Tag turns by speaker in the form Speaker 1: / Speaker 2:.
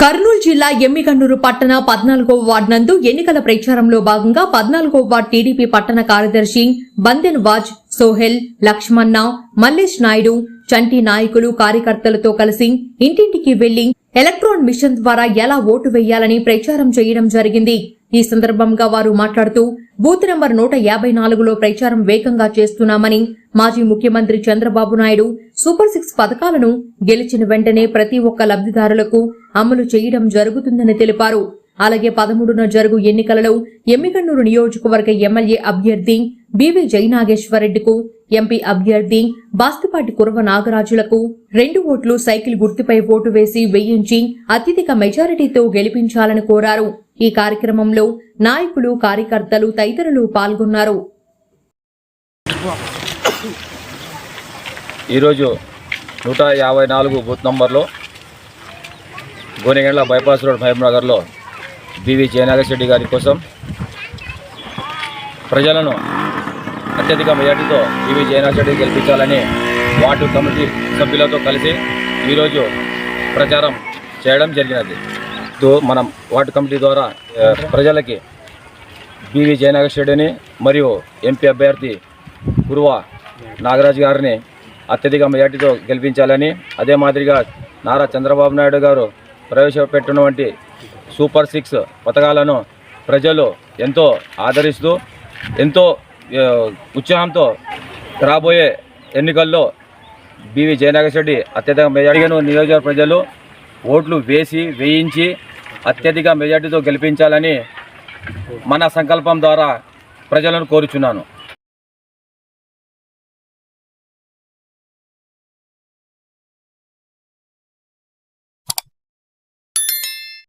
Speaker 1: కర్నూలు జిల్లా ఎమ్మిగన్నూరు పట్టణ పద్నాలుగో వార్డు నందు ఎన్నికల ప్రచారంలో భాగంగా పద్నాలుగో వార్డు టీడీపీ పట్టణ కార్యదర్శి బందెన్ వాజ్ సోహెల్ లక్ష్మణ మల్లేష్ నాయుడు చంటి నాయకులు కార్యకర్తలతో కలిసి ఇంటింటికి వెళ్ళి ఎలక్ట్రాన్ మిషన్ ద్వారా ఎలా ఓటు వేయాలని ప్రచారం చేయడం జరిగింది. ఈ సందర్భంగా వారు మాట్లాడుతూ బూత్ నెంబర్ నూట యాభై నాలుగులో ప్రచారం వేగంగా చేస్తున్నామని మాజీ ముఖ్యమంత్రి చంద్రబాబు నాయుడు సూపర్ సిక్స్ పథకాలను గెలిచిన వెంటనే ప్రతి ఒక్క లబ్ధిదారులకు అమలు చేయడం జరుగుతుందని తెలిపారు. అలాగే పదమూడున జరుగు ఎన్నికలలో ఎమ్మికన్నూరు నియోజకవర్గ ఎమ్మెల్యే అభ్యర్థి బివి జయనాగేశ్వరరెడ్డికు ఎంపీ అభ్యర్థి బాస్తిపాటి కురవ నాగరాజులకు రెండు ఓట్లు సైకిల్ గుర్తుపై ఓటు వేసి వేయించి అత్యధిక మెజారిటీతో గెలిపించాలని కోరారు. ఈ కార్యక్రమంలో నాయకులు కార్యకర్తలు తదితరులు పాల్గొన్నారు.
Speaker 2: ఈరోజు నూట యాభై నాలుగు బూత్ నంబర్లో గోనెగండ్ల బైపాస్ రోడ్ మహబూబ్నగర్లో బివి జయనాగరెడ్డి గారి కోసం ప్రజలను అత్యధిక మెజార్టీతో బివి జయనాగరెడ్డి గెలిపించాలని వార్డు కమిటీ సభ్యులతో కలిసి ఈరోజు ప్రచారం చేయడం జరిగినది. మనం వార్డు కమిటీ ద్వారా ప్రజలకి బీవీ బివి రెడ్డిని మరియు ఎంపీ అభ్యర్థి గురువ నాగరాజు గారిని అత్యధిక మెజార్టీతో గెలిపించాలని అదే మాదిరిగా నారా చంద్రబాబు నాయుడు గారు ప్రవేశపెట్టినటువంటి సూపర్ సిక్స్ పథకాలను ప్రజలు ఎంతో ఆదరిస్తూ ఎంతో ఉత్సాహంతో రాబోయే ఎన్నికల్లో బీవీ జయనాగర్ రెడ్డి అత్యధిక మెజార్టీను నియోజకవర్గ ప్రజలు ఓట్లు వేసి వేయించి అత్యధిక మెజార్టీతో గెలిపించాలని మన సంకల్పం ద్వారా ప్రజలను కోరుచున్నాను.